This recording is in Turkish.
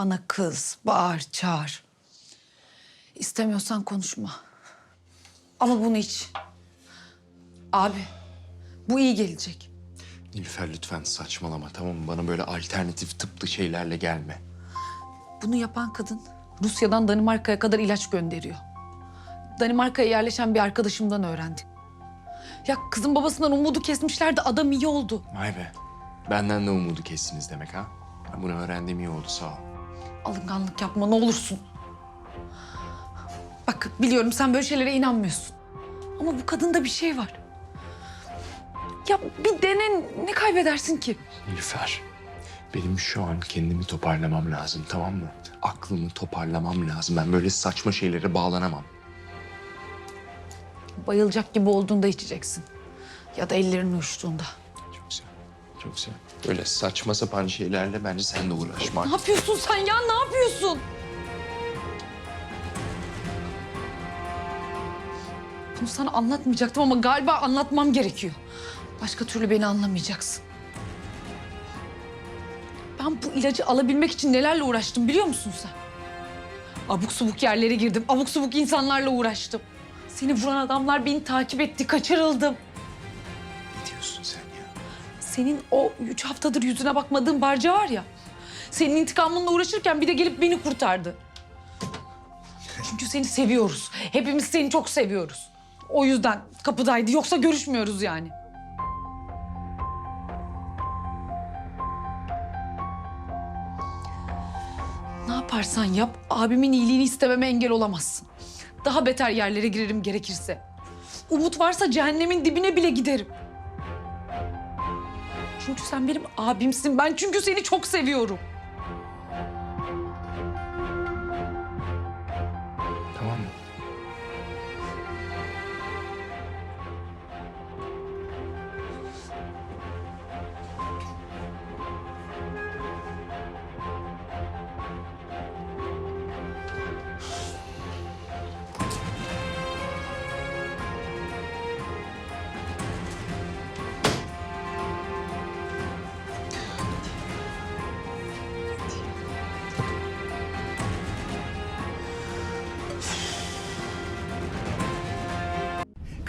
Bana kız, bağır, çağır. İstemiyorsan konuşma. Ama bunu iç. Abi, bu iyi gelecek. Nilüfer lütfen saçmalama tamam mı? Bana böyle alternatif tıplı şeylerle gelme. Bunu yapan kadın Rusya'dan Danimarka'ya kadar ilaç gönderiyor. Danimarka'ya yerleşen bir arkadaşımdan öğrendik. Ya kızın babasından umudu kesmişler de adam iyi oldu. Vay be. Benden de umudu kestiniz demek ha? Ben bunu öğrendiğim iyi oldu sağ ol. Alınganlık yapma ne olursun. Bak biliyorum sen böyle şeylere inanmıyorsun. Ama bu kadında bir şey var. Ya bir dene ne kaybedersin ki? Nilüfer, benim şu an kendimi toparlamam lazım tamam mı? Aklımı toparlamam lazım. Ben böyle saçma şeylere bağlanamam. Bayılacak gibi olduğunda içeceksin. Ya da ellerin uyuştuğunda. Çok güzel. Böyle saçma sapan şeylerle bence sen de uğraşma. Ne yapıyorsun sen ya ne yapıyorsun? Bunu sana anlatmayacaktım ama galiba anlatmam gerekiyor. Başka türlü beni anlamayacaksın. Ben bu ilacı alabilmek için nelerle uğraştım biliyor musun sen? Abuk subuk yerlere girdim, abuk subuk insanlarla uğraştım. Seni vuran adamlar beni takip etti, kaçırıldım. Senin o üç haftadır yüzüne bakmadığın barca var ya. Senin intikamınla uğraşırken bir de gelip beni kurtardı. Çünkü seni seviyoruz. Hepimiz seni çok seviyoruz. O yüzden kapıdaydı. Yoksa görüşmüyoruz yani. Ne yaparsan yap, abimin iyiliğini istememe engel olamazsın. Daha beter yerlere girerim gerekirse. Umut varsa cehennemin dibine bile giderim. Çünkü sen benim abimsin. Ben çünkü seni çok seviyorum.